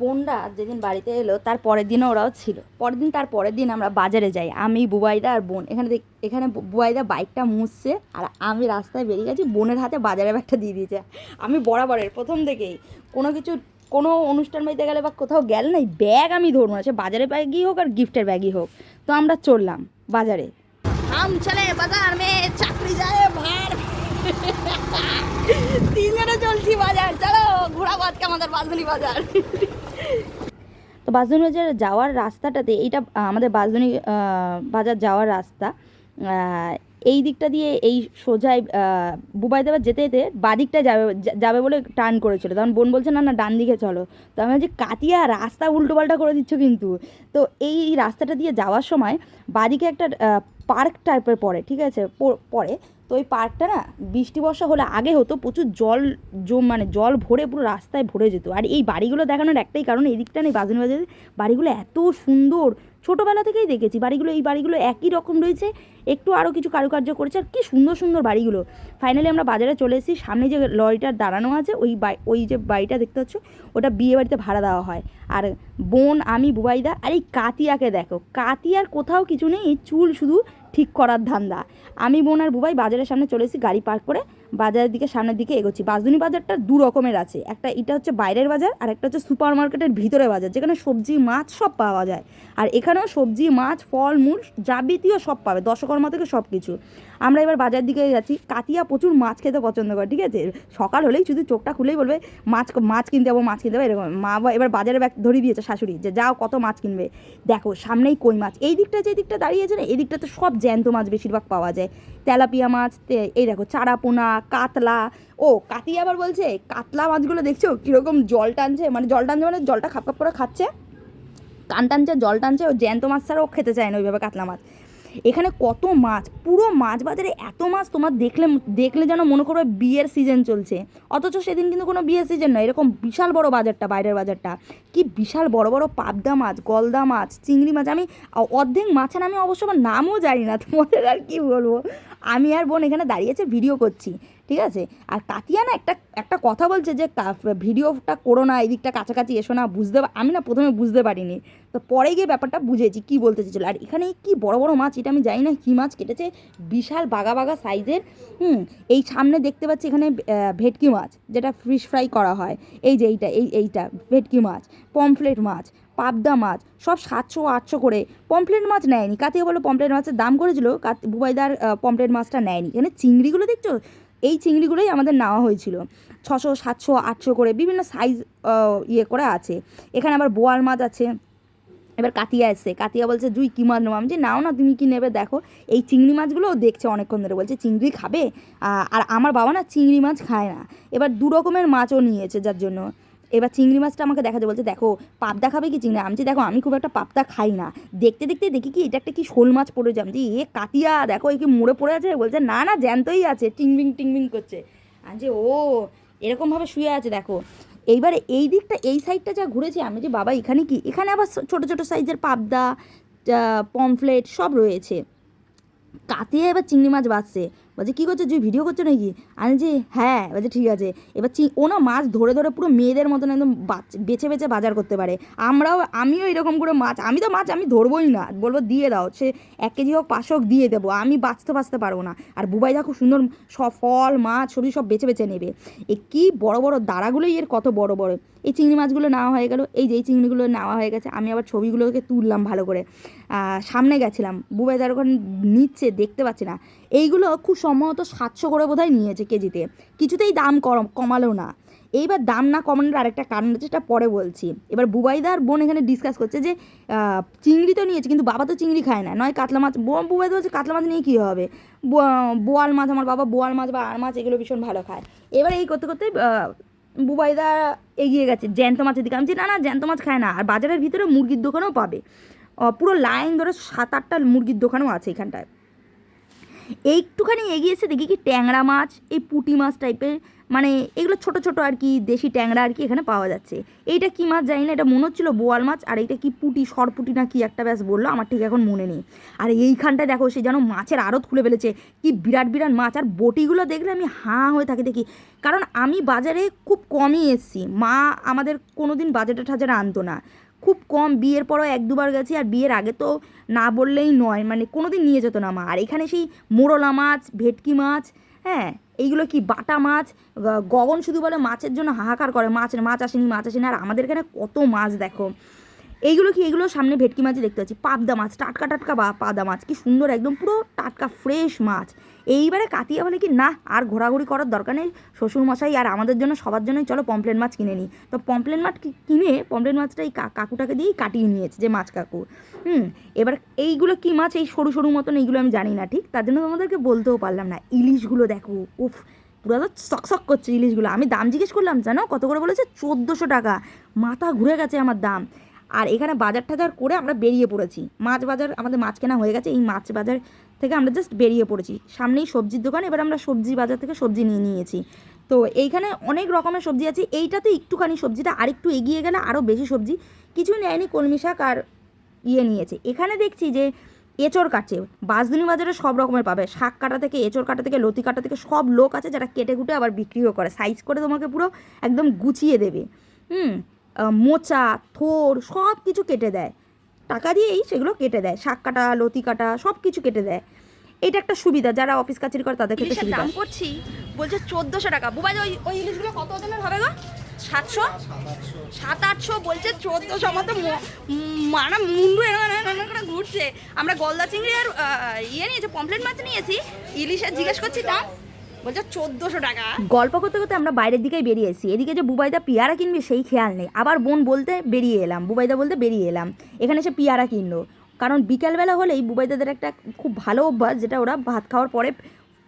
বোনরা যেদিন বাড়িতে এলো তার পরের দিনও ওরাও ছিল। পরের দিন তার পরের দিন আমরা বাজারে যাই। আমি বুবাইদা আর বোন। এখানে এখানে বুবাইদা বাইকটা মুছছে আর আমি রাস্তায় বেরিয়ে গেছি বোনের হাতে বাজারে ব্যাগটা দিয়ে দিয়েছে। আমি বরাবরের প্রথম থেকেই। কোনো কিছু কোনো অনুষ্ঠান বাড়িতে গেলে বা কোথাও গেল নাই ব্যাগ আমি ধরবো না। সে বাজারের ব্যাগই হোক আর গিফটের ব্যাগই হোক। তো আমরা চললাম বাজারে। হাম চলে বাজার মে চাকরি যায় ভার। তিনজনে চলছি বাজার চলো। আমাদের বাঁধুনি বাজার। তো বাঁধুনি বাজার যাওয়ার রাস্তাটাতে, এইটা আমাদের বাঁধুনি বাজার যাওয়ার রাস্তা। এই দিকটা দিয়ে এই সোজাই বুবাই দেবার যেতে যেতে বাদিকটা যাবে যাবে বলে টার্ন করেছিল। তখন বোন বলছে, না না, ডান দিকে চলো। তো আমি বলছি কাটিয়া রাস্তা উল্টোপাল্টা করে দিচ্ছ কিন্তু। তো এই রাস্তাটা দিয়ে যাওয়ার সময় বাদিকে একটা পার্ক টাইপের পড়ে, ঠিক আছে? পড়ে। ওই পার্কটা না বৃষ্টি, বর্ষা হলে আগে হতো, প্রচুর জল জম মানে জল ভরে পুরো রাস্তায় ভরে যেত। আর এই বাড়িগুলো দেখানোর একটাই কারণ, এই দিকটা নেই বাজারে বাজারে বাড়িগুলো এত সুন্দর। ছোটোবেলা থেকেই দেখেছি, বাড়িগুলো, এই বাড়িগুলো একই রকম রয়েছে, একটু আরও কিছু কারুকার্য করেছে, আর কি সুন্দর সুন্দর বাড়িগুলো। ফাইনালি আমরা বাজারে চলে এসেছি, সামনে যে লরিটার দাঁড়ানো আছে, ওই ওই যে বাড়িটা দেখতে পাচ্ছ, ওটা বিয়ে বাড়িতে ভাড়া দেওয়া হয়। আর বোন, আমি, বুবাইদা, আর এই কাতিয়াকে দেখো, কাতিয়ার কোথাও কিছু নেই, চুল শুধু ঠিক করার ধান্দা। আমি বোন আর বুবাই বাজারের সামনে চলেছি গাড়ি পার্ক করে বাজারের দিকে, সামনের দিকে এগোচ্ছি। বাসদুনি বাজারটা দু রকমের আছে। একটা এটা হচ্ছে বাইরের বাজার, আর একটা হচ্ছে সুপার মার্কেটের ভিতরে বাজার, যেখানে সবজি, মাছ সব পাওয়া যায়। আর এখানেও সবজি, মাছ, ফল, মূল যাবতীয় সব পাবে, দশকর্মা থেকে সব কিছু আমরা এবার বাজার দিকে যাচ্ছি। কাতিয়া প্রচুর মাছ খেতে পছন্দ করে, ঠিক আছে? সকাল হলেই শুধু চোখটা খুলেই বলবে, মাছ মাছ কিনতে যাব, মাছ কিনতে যাব, এরকম। মা এবার বাজারে ব্যাগ ধরিয়ে দিয়েছে শাশুড়ি যে, যাও কত মাছ কিনবে। দেখো, সামনেই কই মাছ। এই দিকটা যে দিকটা দাঁড়িয়েছে না, এই দিকটাতে সব জ্যান্ত মাছ বেশিরভাগ পাওয়া যায়। তেলাপিয়া মাছ এই দেখো চারাপোনা, কাতলা। ও কাতি আবার বলছে, কাতলা মাছগুলো দেখছ? কীরকম জল টানছে? মানে জল টানছে মানে জলটা খাপ খাপ করে খাচ্ছে? কান টানছে, জল টানছে, ও জ্যান্ত মাছ ছাড়া ও খেতে চায় না ওইভাবে কাতলা মাছ। এখানে কত মাছ? পুরো মাছ বাজারে এত মাছ তোমার দেখলে দেখলে যেন মনে করবে বিয়ের সিজন চলছে। অথচ সেদিন কিন্তু কোনো বিয়ের সিজন নয়, এরকম বিশাল বড় বাজারটা, বাইরের বাজারটা। কি বিশাল বড় বড় পাবদা মাছ, গলদা মাছ, চিংড়ি মাছ, আমি অর্ধেক মাছের আমি অবশ্য আমার নামও জানি না, তোমাদের আর কি বলব? আমি আর বোন এখানে দাঁড়িয়েছে ভিডিও করছি। ঠিক আছে? আর কাতিয়া না একটা একটা কথা বলছে যে ভিডিওটা করো না এদিকটা কাছাকাছি এসো না, বুঝতে আমি না প্রথমে বুঝতে পারিনি। তো পরে গিয়ে ব্যাপারটা বুঝেছি, কি বলতে চেয়েছিলো। আর এখানে কি বড় বড় মাছ, এটা আমি জানি না, কী মাছ কেটেছে? বিশাল, বাগা বাগা সাইজের, হুম, এই সামনে দেখতে পাচ্ছি এখানে ভেটকি মাছ, যেটা ফিশ ফ্রাই করা হয়। এই যে এইটা, এই, এইটা, ভেটকি মাছ, পমফ্লেট মাছ, পাবদা মাছ, সব সাতশো, আটশো করে। পমফ্লেট মাছ নেয়নি। কাতিয়ে বলো পমফ্লেট মাছের দাম করেছিল কাত বুবাইদার পমফ্লেট মাছটা নেয়নি। এখানে চিংড়িগুলো দেখছ? এই চিংড়িগুলোই আমাদের নেওয়া হয়েছিল। ছশো, সাতশো, আটশো করে বিভিন্ন সাইজ ইয়ে করে আছে। এখানে আবার বোয়াল মাছ আছে। এবার কাতিয়া এসছে। কাতিয়া বলছে জুই কী মাছ নেব? আমি যে নাও না, তুমি কি নেবে দেখো। এই চিংড়ি মাছগুলোও দেখছে অনেকক্ষণ ধরে। বলছে, চিংড়ি খাবে? আর আমার বাবা না চিংড়ি মাছ খায় না। এবার দু রকমের মাছও নিয়েছে যার জন্য। এবার চিংড়ি মাছটা আমাকে দেখাতে বলছে, দেখো, পাবদা খাবে কি চিংড়ি? আমি দেখো, আমি খুব একটা পাবদা খাই না। দেখতে দেখতে দেখি কি, এটা একটা কি শোল মাছ পড়ে যাম যে এ কাতিয়া, দেখো এই কি মরে পড়ে আছে? বলছে, না না, জ্যান্তই আছে। টিংবিং টিংবিং করছে। আমি যে ও, এরকমভাবে শুয়ে আছে, দেখো। এইবারে এই দিকটা, এই সাইডটা যা ঘুরেছি, আমি যে বাবা, এখানে কি? এখানে আবার ছোটো ছোটো সাইজের পাবদা পমফ্লেট সব রয়েছে। কাতিয়া এবার চিংড়ি মাছ বাঁচছে। বলছে, কী করছ? তুই ভিডিও করছ নাকি? আমি যে হ্যাঁ। বলছে, ঠিক আছে। এবার চি, ও না মাছ ধরে ধরে পুরো মেয়েদের মতন একদম বেছে বেছে বাজার করতে পারে। আমরাও, আমিও এরকম করে মাছ, আমি তো মাছ আমি ধরবোই না। বলব, দিয়ে দাও। সে এক কেজি হোক পাঁচশো হোক, দিয়ে দেবো। আমি বাঁচতে বাঁচতে পারব না। আর বুবাইদা খুব সুন্দর সব ফল, মাছ, সবজি সব বেছে বেছে নেবে। এ কী বড় বড় দাঁড়াগুলোই এর কত বড় বড়। এই চিংড়ি মাছগুলো নেওয়া হয়ে গেল। এই যে এই চিংড়িগুলো নেওয়া হয়ে গেছে, আমি আবার ছবিগুলোকে তুললাম ভালো করে। সামনে গেছিলাম। বুবাই বুবাইদার ওখানে নিচ্ছে, দেখতে পাচ্ছি না। এইগুলো খুব সম্ভবত সাতশো করে বোধহয় নিয়েছে কেজিতে। কিছুতেই দাম কম কমালো না। এইবার দাম না কমানোর আরেকটা কারণ আছে, সেটা পরে বলছি। এবার বুবাইদার বোন এখানে ডিসকাস করছে যে চিংড়ি তো নিয়েছে, কিন্তু বাবা তো চিংড়ি খায় না। নয় কাতলা মাছ বুবাইদা বলছে কাতলা মাছ নিয়ে কী হবে? বোয়াল মাছ, আমার বাবা বোয়াল মাছ বা আর মাছ, এগুলো ভীষণ ভালো খায়। এবার এই করতে করতে বুবাইদা এগিয়ে গেছে জ্যান্ত মাছের দিকে। আমি না না, জ্যান্ত মাছ খায় না। আর বাজারের ভিতরে মুরগির দোকানও পাবে। পুরো লাইন ধরে সাত আটটা মুরগির দোকানও আছে এখানটায়। একটুখানি এগিয়েছে দেখি কি ট্যাংরা মাছ, এই পুঁটি মাছ টাইপের মানে এগুলো ছোট ছোট আর কি, দেশি ট্যাংরা আর কি এখানে পাওয়া যাচ্ছে। এইটা কি মাছ জানি না, এটা মনে হচ্ছিল বোয়াল মাছ, আর এইটা কি পুটি, সরপুটি না কি একটা ব্যাস বলল, আমার ঠিক এখন মনে নেই। আর এইখানটা দেখো, সে যেন মাছের আড়ত খুলে ফেলেছে, কি বিরাট বিরাট মাছ। আর বটিগুলো দেখলে আমি হাঁ হয়ে থাকি দেখি, কারণ আমি বাজারে খুব কমই এসছি। মা আমাদের কোনো দিন টাজারে আনতো না। খুব কম, বিয়ের পরও এক দুবার গেছি আর বিয়ের আগে তো না বললেই নয় মানে কোনো দিন নিয়ে যেত না মা। আর এখানে সেই মোরলা মাছ, ভেটকি মাছ হ্যাঁ এইগুলো কি বাটা মাছ? গগন শুধু বলে মাছের জন্য হাহাকার করে, মাছ মাছ আসেনি মাছ আসেনি। আর আমাদের এখানে কত মাছ দেখো। এইগুলো কি এগুলো সামনে ভেটকি মাছই দেখতে পাচ্ছি। পাবদা মাছ, টাটকা টাটকা বা পাদা মাছ, কি সুন্দর একদম পুরো টাটকা ফ্রেশ মাছ। এইবারে কাতিয়া বলে কি, না, আর ঘোরাঘুরি করার দরকার নেই, শ্বশুরমশাই আর আমাদের জন্য সবার জন্যই চলো পমপ্লেন মাছ কিনে নিই। তো পমপ্লেন মাছ কিনে পমপ্লেন মাছটা এই কাকুটাকে দিয়েই কাটিয়ে নিয়েছে, যে মাছ কাকু। হুম, এবার এইগুলো কি মাছ, এই সরু সরু মতন এইগুলো আমি জানি না, ঠিক? তার জন্য তোমাদেরকে বলতেও পারলাম না। ইলিশগুলো দেখো, উফ, পুরো তো সকসক করছে ইলিশগুলো। আমি দাম জিজ্ঞেস করলাম, জানো কত করে বলেছে? চোদ্দোশো টাকা। মাথা ঘুরে গেছে আমার দাম। আর এখানে বাজার টাজার করে আমরা বেরিয়ে পড়েছি। মাছ বাজার আমাদের মাছ কেনা হয়ে গেছে, এই মাছ বাজার থেকে আমরা জাস্ট বেরিয়ে পড়েছি। সামনেই সবজির দোকান, এবার আমরা সবজি বাজার থেকে সবজি নিয়ে নিয়েছি। তো এইখানে অনেক রকমের সবজি আছে, এইটাতে একটুখানি সবজিটা আরেকটু এগিয়ে গেলে আরও বেশি সবজি। কিছুই নেয়নি কলমি শাক আর ইয়ে নিয়েছে। এখানে দেখছি যে এঁচড় কাটছে বাসদিনী বাজারে সব রকমের পাবে। শাক কাটা থেকে, এঁচড় কাটা থেকে, লতি কাটা থেকে সব লোক আছে যারা কেটে কুটে আবার বিক্রিও করে। সাইজ করে তোমাকে পুরো একদম গুছিয়ে দেবে। হুম মোচা থোর সব কিছু কেটে দেয়। টাকা দিয়েই সেগুলো কেটে দেয়। শাক কাটা লতি কাটা সব কিছু কেটে দেয়। এটা একটা সুবিধা। যারা অফিস কাচারি করে তাদের ক্ষেত্রে সুবিধা দাম করছি বলছে চোদ্দোশো টাকা। বুবাই ওই ওই ইলিশগুলো কত ওজনের হবে গো? সাতশো? সাত আটশো বলছে চোদ্দোশো। আমার তো মারা মুন্ডু এরকম করে ঘুরছে। আমরা গলদা চিংড়ি আর ইয়ে নিয়েছি পমফ্লেট মাছ নিয়েছি। ইলিশ আর জিজ্ঞেস করছি দাম। বলছে চোদ্দোশো টাকা। গল্প করতে করতে আমরা বাইরের দিকেই বেরিয়ে এসেছি। এদিকে যে বুবাইদা পিয়ারা কিনবে সেই খেয়াল নেই। আবার বোন বলতে বেরিয়ে এলাম। বুবাইদা বলতে বেরিয়ে এলাম। এখানে সে পিয়ারা কিনলো। কারণ বিকালবেলা হলেই বুবাইদাদের একটা খুব ভালো অভ্যাস, যেটা ওরা ভাত খাওয়ার পরে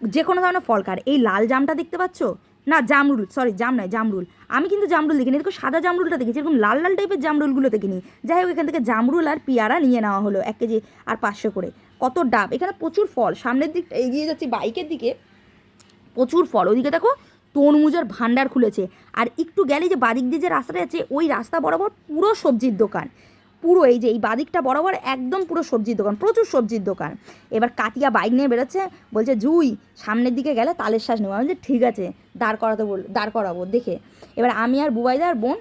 যে কোনো ধরনের ফল খায়। এই লাল জামটা দেখতে পাচ্ছ? না, জামরুল। সরি, জাম নয়, জামরুল। আমি কিন্তু জামরুল দেখিনি। এরকম সাদা জামরুলটা দেখেছি। এরকম লাল লাল টাইপের জামরুলগুলো দেখিনি। যাই হোক, এখান থেকে জামরুল আর পিয়ারা নিয়ে নেওয়া হলো এক কেজি আর পাঁচশো করে। কত ডাব! এখানে প্রচুর ফল। সামনের দিকটা এগিয়ে যাচ্ছি বাইকের দিকে। প্রচুর ফল। ওইদিকে দেখো, তরমুজের ভান্ডার খুলেছে। আর একটু গেলে যে বাদিক দিয়ে যে রাস্তাটা আছে ওই রাস্তা বরাবর পুরো সবজির দোকান। পুরো এই যে এই বাদিকটা বরাবর একদম পুরো সবজির দোকান, প্রচুর সবজির দোকান। এবার কাটিয়া বাইক নিয়ে বেরোচ্ছে, বলছে, জুই, সামনের দিকে গেলে তালের শ্বাস নেব। আমি ঠিক আছে, দাঁড় করাতে বল, দাঁড় করাবো, দেখে। এবার আমি আর বুবাইদা আর বোন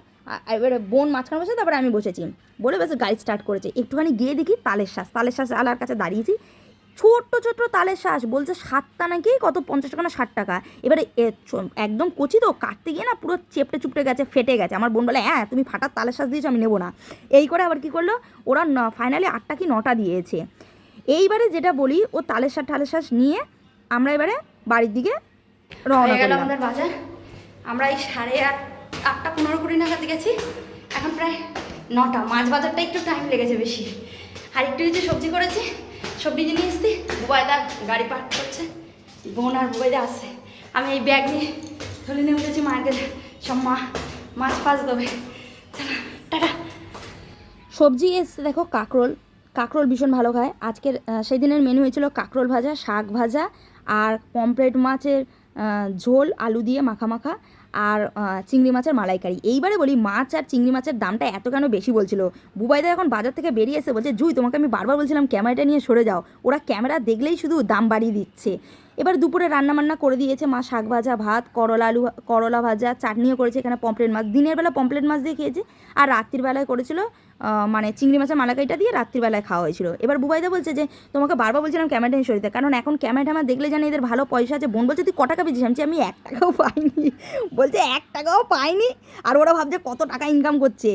এবারে বোন মাঝখানে বসে তারপরে আমি বসেছি। বলে বেশ গাড়ি স্টার্ট করেছে। একটুখানি গিয়ে দেখি তালের শ্বাস তালের শ্বাস আলার কাছে দাঁড়িয়েছি। ছোট্ট ছোট্ট তালের শ্বাস বলছে সাতটা নাকি? কত? পঞ্চাশ টাকা না ষাট টাকা? এবারে একদম কচি তো কাটতে গিয়ে না পুরো চেপটে চুপটে গেছে ফেটে গেছে। আমার বোন বলে হ্যাঁ তুমি ফাটার তালের শ্বাস দিয়েছ আমি নেব না। এই করে আবার কি করল? ওরা ফাইনালি আটটা কি নটা দিয়েছে। এইবারে যেটা বলি ও তালের শ্বাস টালের শ্বাস নিয়ে আমরা এবারে বাড়ির দিকে রওনা হয়ে গেল আমাদের বাজার। আমরা এই সাড়ে আট আটটা পনেরো কুড়ি নাগাদ গেছি। এখন প্রায় নটা। মাছ বাজারটা একটু টাইম লেগেছে বেশি। আর একটু কিছু সবজি করেছি সবজি নিয়ে এসছি বুবাইদা গাড়ি পার্ক করছে, বোন আর বুবাইদা আসছে আমি এই ব্যাগ নিয়ে ধরে নিয়ে উঠেছি মায়ের সব মা, মাছ ফাছ দেবে। টাটা। সবজি এসছে দেখো, কাঁকরোল। কাঁকরোল ভীষণ ভালো খায়। আজকের সেই দিনের মেনু হয়েছিল কাঁকরোল ভাজা, শাক ভাজা আর পমফ্রেট মাছের ঝোল, আলু দিয়ে মাখা মাখা। আর চিংড়ি মাছের মালাইকারি। এইবারে বলি মাছ আর চিংড়ি মাছের দামটা এত কেন বেশি বলছিল? বুবাইদা এখন বাজার থেকে বেরিয়ে এসে বলছে, জুই, তোমাকে আমি বারবার বলছিলাম ক্যামেরাটা নিয়ে সরে যাও। ওরা ক্যামেরা দেখলেই শুধু দাম বাড়িয়ে দিচ্ছে। এবার দুপুরে রান্না বান্না করে দিয়েছে মা শাক ভাজা, ভাত, করলা আলু, করলা ভাজা, চাটনিও করেছে এখানে পমপ্লেট মাছ। দিনের বেলা পমপ্লেট মাছ দিয়ে খেয়েছে আর রাত্রির বেলায় করেছিল মানে চিংড়ি মাছের মালাকাইটা দিয়ে রাত্রিবেলায় খাওয়া হয়েছিল। এবার বুবাইদা বলছে যে, তোমাকে বারবার বলছিলাম ক্যামেরাটা নিয়ে সরিতে কারণ এখন ক্যামেরাটা আমার দেখলে জানি এদের ভালো পয়সা আছে। বোন বলছে, তুই ক টাকা পেয়েছিস? আমি আমি এক টাকাও পাইনি। বলছে, এক টাকাও পাইনি? আর ওরা ভাবছে, কত টাকা ইনকাম করছে?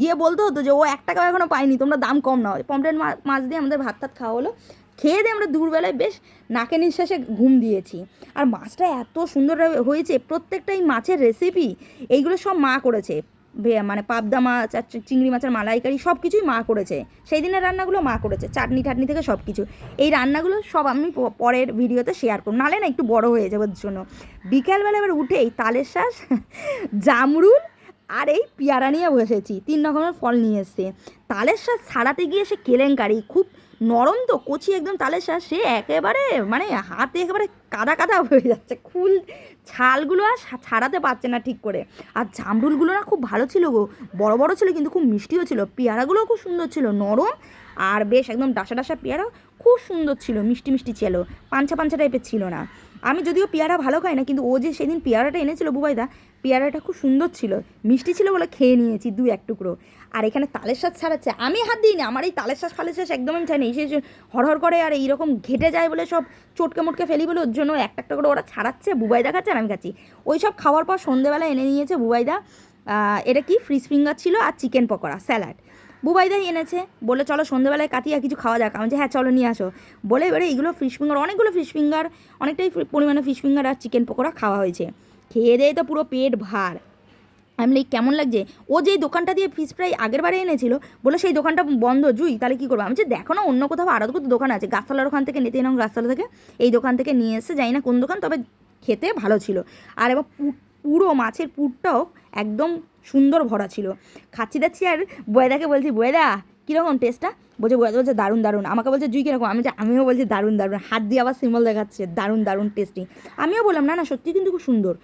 গিয়ে বলতে হতো যে, ও এক টাকাও এখনও পাইনি, তোমরা দাম কম নাও। পমপ্লেট মাছ দিয়ে আমাদের ভাত টাত খাওয়া হলো। খেয়ে দিয়ে আমরা দুপুরবেলায় বেশ নাকে নিঃশ্বাসে ঘুম দিয়েছি। আর মাছটা এত সুন্দর হয়েছে, প্রত্যেকটাই মাছের রেসিপি এইগুলো সব মা করেছে। মানে পাবদা মাছ আর চিংড়ি মাছের মালাইকারি সব কিছুই মা করেছে। সেই দিনের রান্নাগুলো মা করেছে, চাটনি টাটনি থেকে সব কিছু এই রান্নাগুলো সব আমি পরের ভিডিওতে শেয়ার করব। নালে না একটু বড় হয়ে যাবে ওর জন্য বিকালবেলা এবার উঠেই তালের শ্বাস জামরুল আর এই পেয়ারা নিয়ে বসেছি। তিন রকমের ফল নিয়ে এসছে। তালের শ্বাস ছাড়াতে গিয়ে সে কেলেঙ্কারি, খুব নরম তো, কচি একদম তালে শাঁস সে একেবারে মানে হাতে একেবারে কাদা কাদা হয়ে যাচ্ছে। খুল, ছালগুলো আর ছাড়াতে পারছে না ঠিক করে। আর জামরুলগুলো না খুব ভালো ছিল গো। বড় বড় ছিল কিন্তু খুব মিষ্টিও ছিল। পেয়ারাগুলোও খুব সুন্দর ছিল, নরম। আর বেশ একদম ডাসা ডাসা পেয়ারা খুব সুন্দর ছিল, মিষ্টি মিষ্টি ছিল। পাঞ্চা পাঞ্চা টাইপের ছিল না। আমি যদিও পেয়ারা ভালো খাই না, কিন্তু ও যে সেদিন পেয়ারাটা এনেছিল বুবাইদা, পেয়ারাটা খুব সুন্দর ছিল, মিষ্টি ছিল বলে খেয়ে নিয়েছি দু এক টুকরো। আর এখানে তালের শাঁস ছাড়াচ্ছে, আমি হাত দিই না আমার এই তালের শাঁস ফালের শাঁস একদম আমি চাই না এই হরহর করে আর এইরকম ঘেটে যায় বলে সব চটকে মোটকে ফেলি বলে ওর জন্য একটা একটা করে ওরা ছাড়াচ্ছে, বুবাইদা খাচ্ছে আর আমি খাচ্ছি। ওই সব খাওয়ার পর সন্ধেবেলা এনে নিয়েছে বুবাইদা এটা কি, ফ্রিজ ফিঙ্গার ছিল আর চিকেন পকোড়া, স্যালাড। বুবাইদাই এনেছে বলে চলো সন্ধ্যেবেলায় কাটিয়ে কিছু খাওয়া যাক। আমি যে হ্যাঁ চলো, নিয়ে আসো। বলে এবারে এইগুলো ফিশ ফিঙ্গার অনেকগুলো ফিশ ফিঙ্গার অনেকটাই পরিমাণে ফিশ ফিঙ্গার আর চিকেন পকোড়া খাওয়া হয়েছে। খেয়ে দিয়ে তো পুরো পেট ভার। আমি বলি, কেমন লাগছে? ও যেই দোকানটা দিয়ে ফিশ ফ্রাই আগের বারে এনেছিল বলে সেই দোকানটা বন্ধ, জুই, তাহলে কী করব? আমি যে দেখো না, অন্য কোথাও আরও কত দোকান আছে, গাছতলার ওখান থেকে নিতে এলাম গাছতলা থেকে, এই দোকান থেকে নিয়ে এসে জানি না কোন দোকান, তবে খেতে ভালো ছিল। আর এবার পুরো মাছের পুরটাও একদম সুন্দর ভরা ছিল। খাচ্ছি দাচ্ছি আর বয়দাকে বলছি, বয়দা, কীরকম টেস্টটা বলছে, বয়দা বলছে দারুণ দারুণ। আমাকে বলছে জুই কীরকম? আমি আমিও বলছি দারুণ দারুণ। হাত দিয়ে আবার সিম্বল দেখাচ্ছে, দারুণ দারুণ টেস্টি আমিও বললাম, না না সত্যি কিন্তু খুব সুন্দর।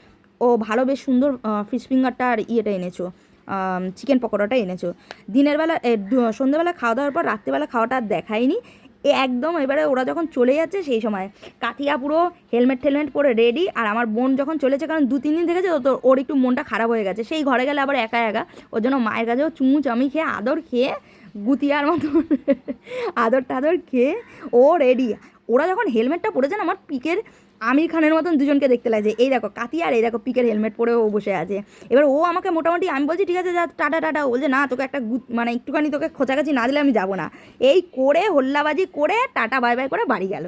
ও ভালো, বেশ সুন্দর ফিশ ফিঙ্গারটা আর ইয়েটা এনেছো চিকেন পকোড়াটা এনেছো। দিনের বেলা সন্ধ্যেবেলা খাওয়া দাওয়ার পর রাত্রেবেলা খাওয়াটা আর দেখায়নি। এ একদম এবারে ওরা যখন চলে যাচ্ছে সেই সময়। কাথিয়া পুরো হেলমেট টেলমেট পরে রেডি আর আমার বোন যখন চলেছে, কারণ দু তিন দিন থেকেছে তো ওর একটু মনটা খারাপ হয়ে গেছে। সেই ঘরে গেলে আবার একা একা। ওর জন্য মায়ের কাছেও চুমু চামি খেয়ে আদর খেয়ে গুতিয়ার মতো আদর টাদর খেয়ে ও রেডি ওরা যখন হেলমেটটা পরেছে না, আমার পিকের আমির খানের মতন দুজনকে দেখতে লাগছে এই দেখো কাতি আর এই দেখো পিকের হেলমেট পরে ও বসে আছে। এবার ও আমাকে মোটামুটি, আমি বলছি, ঠিক আছে, যা, টাটা টাটা। বলছে, না, তোকে একটা মানে একটুখানি তোকে খোঁচাকাছি না দিলে আমি যাব না। এই করে, হোল্লাবাজি করে, টাটা, বাই বাই করে বাড়ি গেল।